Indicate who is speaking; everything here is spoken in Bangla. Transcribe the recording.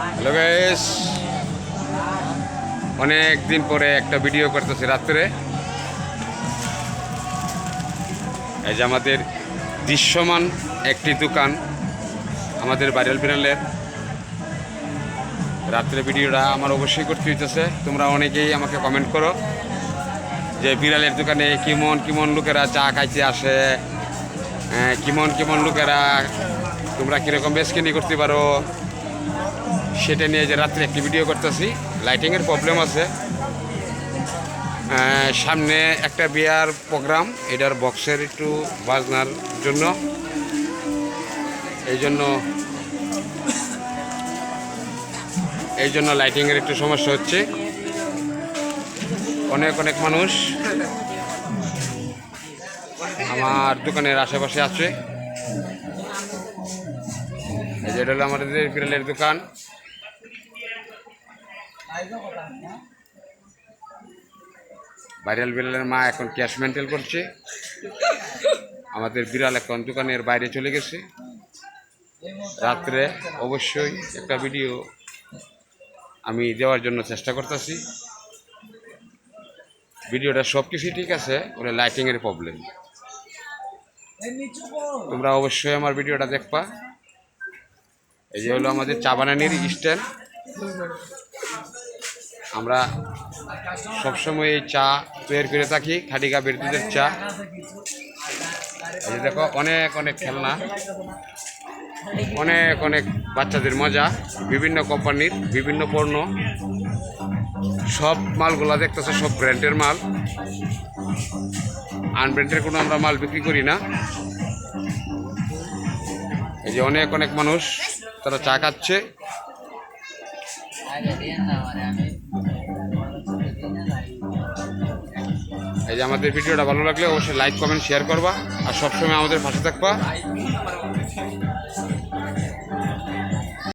Speaker 1: হ্যালো গাইস অনেক দিন পরে একটা ভিডিও করতেছি রাত্রে। এই যে আমাদের দৃশ্যমান একটি দোকান আমাদের ভাইরাল বিড়ালের রাত্রে ভিডিওটা আমার অবশ্যই করতে হইতেছে। তোমরা অনেকেই আমাকে কমেন্ট করো যে বিড়ালের দোকানে কেমন কেমন লোকেরা চা খাইতে আসে আহ, কেমন কেমন লোকেরা তোমরা কীরকম বেসকিনি করতে পারো। সেটা নিয়ে যে রাত্রে একটি ভিডিও করতেছি। লাইটিংয়ের প্রবলেম আছে। সামনে একটা বিয়ার প্রোগ্রাম এটার বক্সের একটু বাজনার জন্য। এই জন্য এই জন্য লাইটিংয়ের একটু সমস্যা হচ্ছে। অনেক অনেক মানুষ আমার দোকানের আশেপাশে আছে। এটা হলো আমাদের বিড়ালের দোকান। ভাইরাল বিড়ালের মা এখন ক্যাশ মেন্টেল করছে। আমাদের বিড়াল এখন দোকানের বাইরে চলে গেছে। রাত্রে অবশ্যই একটা ভিডিও আমি দেওয়ার জন্য চেষ্টা করতেছি। ভিডিওটা সব কিছুই ঠিক আছে, ওরা লাইটিংয়ের প্রবলেম তোমরা অবশ্যই আমার ভিডিওটা দেখবা। এই যে হলো আমাদের চা বানানির স্ট্যান্ড আমরা সবসময় এই চা তৈরি করে থাকি খাটিকা বেরতুদের চা। এই দেখো, অনেক অনেক খেলনা, অনেক অনেক বাচ্চাদের মজা, বিভিন্ন কোম্পানির বিভিন্ন পণ্য। সব মালগুলা দেখতেছে, সব ব্র্যান্ডের মাল। আনব্র্যান্ডের কোনো আমরা মাল বিক্রি করি না। এই যে অনেক অনেক মানুষ, তারা চা খাচ্ছে। এই যে আমাদের ভিডিওটা ভালো লাগলে অবশ্যই লাইক কমেন্ট শেয়ার করবা। আর সবসময় আমাদের পাশে থাকবা।